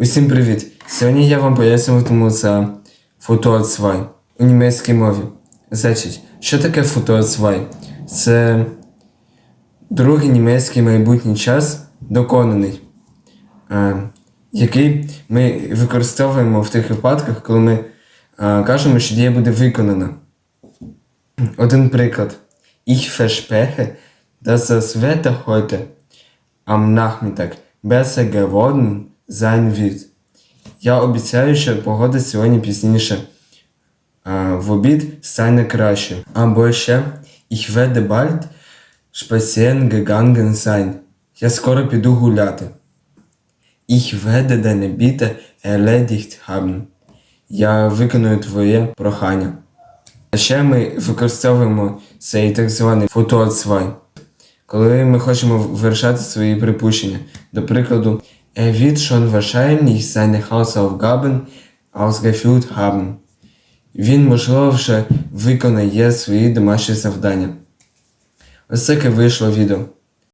Усім привіт! Сьогодні я вам пояснюватиму за фотоцвай у німецькій мові. Значить, що таке фотоцвай? Це другий німецький майбутній час доконаний, е, який ми використовуємо в тих випадках, коли ми е, кажемо, що дія буде виконана. Один приклад. Ich verspreche, dass das Wetter heute am Nachmittag besser geworden wird. Я обіцяю, що погода сьогодні пізніше в обід стане краще. Або ще Ich werde bald spazieren gegangen sein. Я скоро піду гуляти. Ich werde deine Bitte erledigt haben. Я виконую твоє прохання. А ще ми використовуємо цей так званий фотоцвай, коли ми хочемо вирішати свої припущення. До прикладу, er wird schon wahrscheinlich seine Hausaufgaben ausgeführt haben. Він, можливо, вже виконає свої домашні завдання. Ось таке вийшло відео.